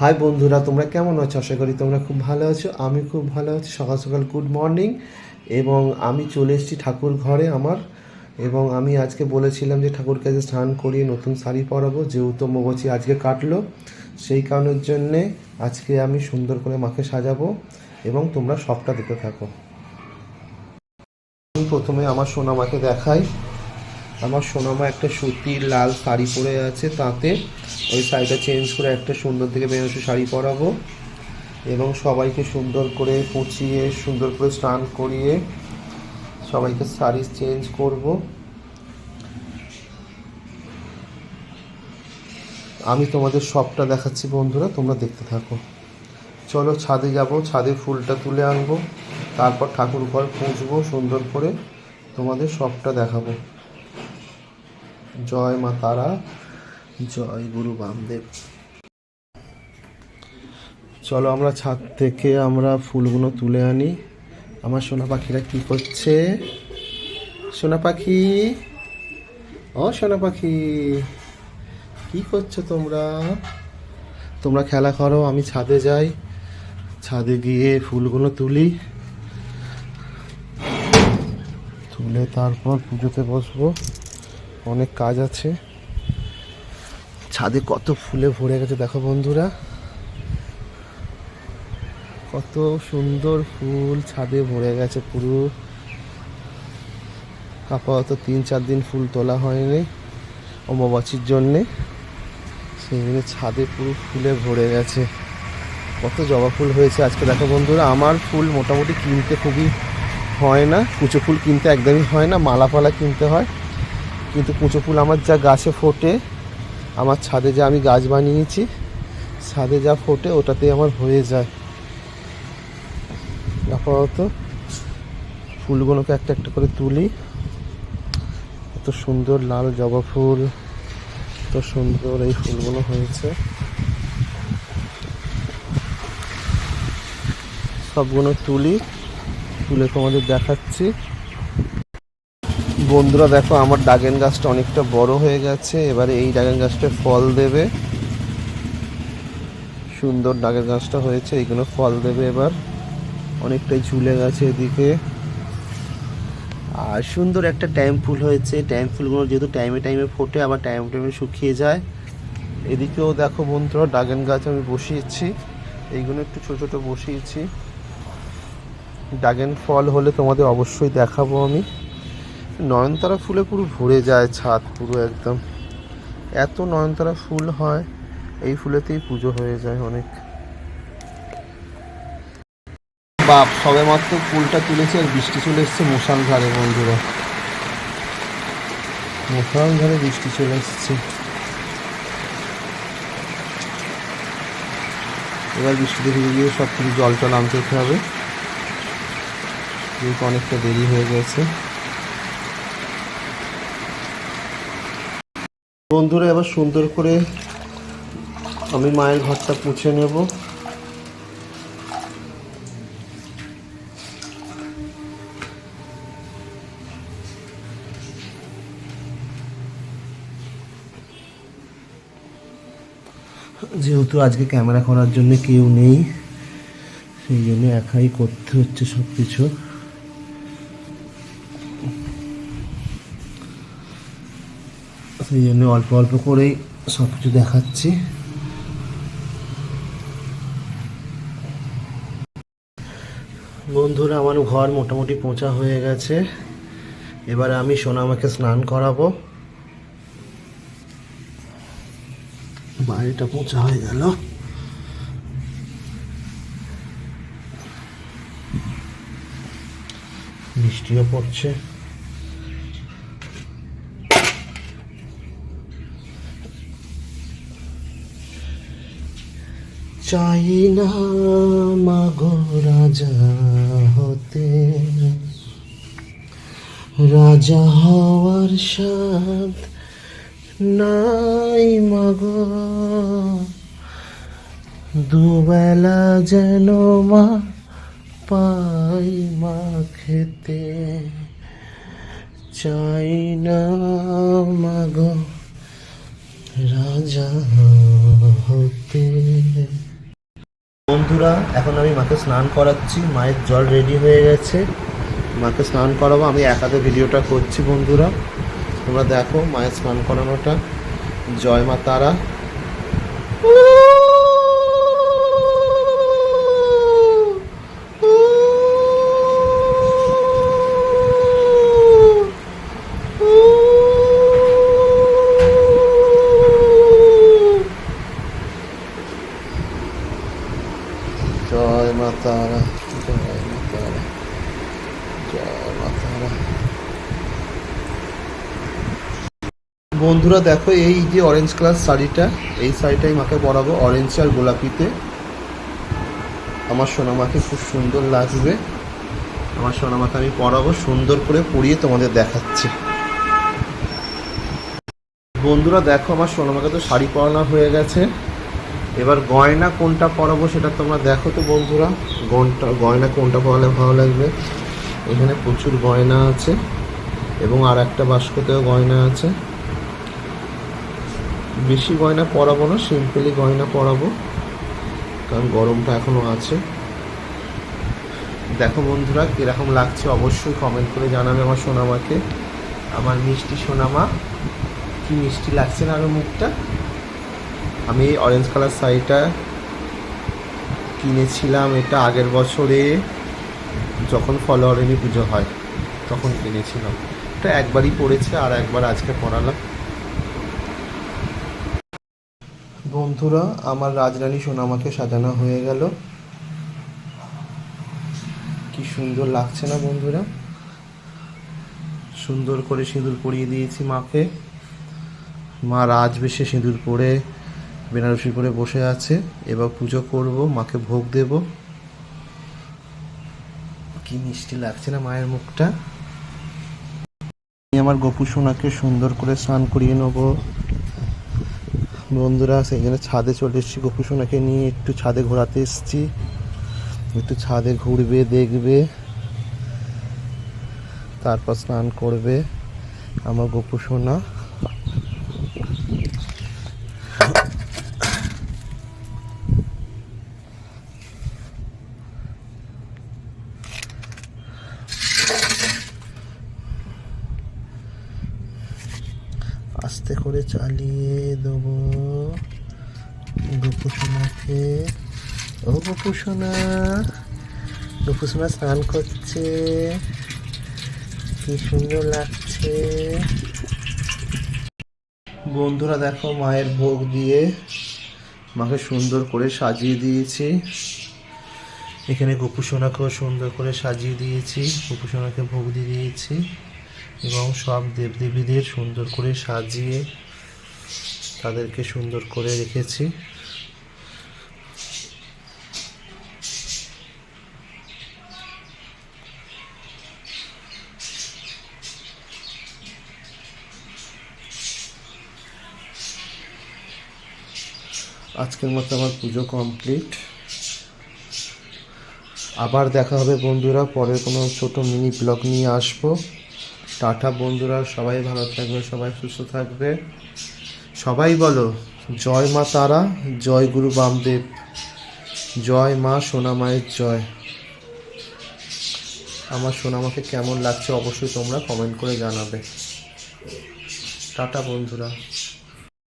High বন্ধুরা, তোমরা কেমন আছো? আশা করি তোমরা খুব ভালো আছো। আমি খুব ভালো আছি। সকাল সকাল গুড মর্নিং এবং আমি চলে এসেছি ঠাকুর ঘরে আমার। এবং আমি আজকে বলেছিলাম যে ঠাকুরকে আজকে স্নান করিয়ে নতুন শাড়ি পরাবো। যেহেতু মগজি আজকে কাটলো, সেই কারণের জন্যে আজকে আমি সুন্দর করে মাকে সাজাবো এবং তোমরা সবটা দেখতে থাকো। আমি প্রথমে আমার সোনামাকে দেখাই। আমার সোনামা একটা সুতির লাল শাড়ি পরে আছে তাতে। ওই শাড়িটা চেঞ্জ করে একটা সুন্দর থেকে বেনারসি শাড়ি পরাবো। এবং সবাইকে সুন্দর করে পুচিয়ে, সুন্দর করে স্নান করিয়ে সবাইকে শাড়ি চেঞ্জ করব। আমি তোমাদের সবটা দেখাচ্ছি বন্ধুরা, তোমরা দেখতে থাকো। চলো ছাদে যাব, ছাদে ফুলটা তুলে আনব, তারপর ঠাকুর ঘর পুঁছবো সুন্দর করে। তোমাদের সবটা দেখাবো। জয় মা তারা, জয় গুরু বামদেব। চলো আমরা ছাদ থেকে আমরা ফুলগুলো তুলে আনি। আমার সোনা পাখিরা কি করছে? সোনা পাখি, ও সোনা পাখি, কি করছ তোমরা? তোমরা খেলা করো, আমি ছাদে যাই। ছাদে গিয়ে ফুলগুলো তুলি। তুলে তারপর পুজোতে বসবো। অনেক কাজ আছে। ছাদে কত ফুলে ভরে গেছে, দেখো বন্ধুরা। কত সুন্দর ফুল ছাদে ভরে গেছে পুরো। আপাতত তিন চার দিন ফুল তোলা হয়নি অমাবাসীর জন্যে। সেই জন্য ছাদে পুরো ফুলে ভরে গেছে। কত জবা ফুল হয়েছে আজকে, দেখো বন্ধুরা। আমার ফুল মোটামুটি কিনতে খুবই হয় না। কুচো ফুল কিনতে একদমই হয় না মালা ফালা কিনতে হয়। কিন্তু কুঁচো ফুল আমার যা গাছে ফোটে, আমার ছাদে যা আমি গাছ বানিয়েছি, ছাদে যা ফোটে ওটাতে আমার হয়ে যায়। আপাতত ফুলগুলোকে একটা একটা করে তুলি। এত সুন্দর লাল জবা ফুল, এত সুন্দর এই ফুলগুলো হয়েছে। সবগুলো তুলি, তুলে তোমাদের দেখাচ্ছি। বন্ধুরা, দেখো আমার ডাগেন গাছটা অনেকটা বড় হয়ে গেছে। এবারে এই ড্রাগন গাছটা ফল দেবে। সুন্দর ড্রাগন গাছটা হয়েছে এইগুলো ফল দেবে এবার। অনেকটাই ঝুলে গেছে এদিকে। আর সুন্দর একটা টাইম ফুল হয়েছে। টাইম ফুলগুলো যেহেতু টাইমে টাইমে ফোটে, আবার টাইম টাইমে শুকিয়ে যায়। এদিকেও দেখো বন্ধুরা, ডাগেন গাছ আমি বসিয়েছি। এইগুলো একটু ছোটো ছোটো বসিয়েছি। ড্রাগন ফল হলে তোমাদের অবশ্যই দেখাবো আমি। নয়নতারা ফুলে পুরো ভরে যায়, ছাদ পুরো একদম। এত নয়নতারা ফুল হয়, এই ফুলেতেই পুজো হয়ে যায় অনেক। বাপ সবে মাত্র ফুলটা তুলেছে আর বৃষ্টি চলে এসছে মশাল ধারে, বন্ধুরা। মশাল ধারে বৃষ্টি চলে এসছে। এবার বৃষ্টিতে ভিজে গিয়ে সব কিছু জল টল আনতে হবে। যেহেতু অনেকটা দেরি হয়ে গেছে। বন্ধুরা, এবার সুন্দর করে আমি মায়ের ঘরটা পুছে নেব। যেহেতু আজকে ক্যামেরা করার জন্য কেউ নেই, সেই জন্য একাই করতে হচ্ছে সব কিছু সেই জন্য অল্প অল্প করেই সব কিছু দেখাচ্ছি। বন্ধুরা, আমার ঘর মোটামুটি পোঁচা হয়ে গেছে। এবারে আমি সোনামাকে স্নান করাবো। বাড়িটা পোঁচা হয়ে গেল। বৃষ্টিও পড়ছে। চাই না মাগো রাজা হতে। রাজা হওয়ার সাথ নাই মাগো। দুবেলা যেন মা পাই মা খেতে। চাই না মাগো রাজা হতে। বন্ধুরা, এখন আমি মাকে স্নান করাচ্ছি। মায়ের জল রেডি হয়ে গেছে। মাকে স্নান করাবো, আমি একাতে ভিডিওটা করছি বন্ধুরা। তোমরা দেখো মায়ের স্নান করানোটা। জয় মা তারা। বন্ধুরা, দেখো এই যে অরেঞ্জ কালার শাড়িটা, এই শাড়িটাই মাকে পরাবো অরেঞ্জ আর গোলাপিতে। আমার সোনামাকে খুব সুন্দর লাগবে। আমার সোনামাকে আমি পরাবো, সুন্দর করে পরিয়ে তোমাদের দেখাচ্ছি। বন্ধুরা, দেখো আমার সোনামাকে তো শাড়ি পরানো হয়ে গেছে। এবার গয়না কোনটা পরাবো সেটা তোমরা দেখো তো বন্ধুরা। গনটা, গয়না কোনটা পরালে ভালো লাগবে? এখানে প্রচুর গয়না আছে এবং আর একটা বাস্কতেও গয়না আছে। বেশি গয়না পরাবো না, সিম্পলি গয়না পরাবো। কারণ গরমটা এখনও আছে। দেখো বন্ধুরা, কীরকম লাগছে অবশ্যই কমেন্ট করে জানাবে আমার সোনামাকে। আমার মিষ্টি সোনামা, কি মিষ্টি লাগছে না আরও মুখটা? আমি এই অরেঞ্জ কালার শাড়িটা কিনেছিলাম এটা আগের বছরে, যখন ফলোয়ারেরই পুজো হয়, তখন কিনেছিলাম। এটা একবারই পড়েছে আর একবার আজকে পরালাম। বন্ধুরা, আমার রাজরানী সোনামাকে সাজানো হয়ে গেল। কি সুন্দর লাগছে না বন্ধুরা? সুন্দর করে সিঁদুর পরিয়ে দিয়েছি মাকে। মা রাজবেশে সিঁদুর পরে বেনারসি করে বসে আছে। এবার পুজো করব, মাকে ভোগ দেব। কি মিষ্টি লাগছে না মায়ের মুখটা। আমি আমার গপু সোনাকে সুন্দর করে স্নান করিয়ে নেব। বন্ধুরা সেই জন্য ছাদে চলে এসেছি। গোপুসোনাকে নিয়ে একটু ছাদে ঘোরাতে এসেছি। একটু ছাদে ঘুরবে, দেখবে। তারপর স্নান করবে আমার গপু সোনা আস্তে করে চালিয়ে দেবো। গোপুসোনাকে ও গোপুসোনা গোপুসোনা স্নান করছে। কি সুন্দর লাগছে। বন্ধুরা দেখো মায়ের ভোগ দিয়ে মাকে সুন্দর করে সাজিয়ে দিয়েছি। এখানে গোপুসোনাকেও সুন্দর করে সাজিয়ে দিয়েছি। গোপুসোনাকে ভোগ দিয়ে দিয়েছি। এবং সব দেবদেবীদের সুন্দর করে সাজিয়ে তাদেরকে সুন্দর করে রেখেছি। আজকের মতো আমার পুজো কমপ্লিট। আবার দেখা হবে বন্ধুরা, পরের কোনো ছোট মিনি ব্লগ নিয়ে আসব। টাটা বন্ধুরা, সবাই ভালো থাকবে, সবাই সুস্থ থাকবে। সবাই বলো, জয় মা তারা, জয় গুরু বামদেব। জয় মা সোনামায়ের জয়। আমার সোনামাকে কেমন লাগছে অবশ্যই তোমরা কমেন্ট করে জানাবে। টাটা বন্ধুরা।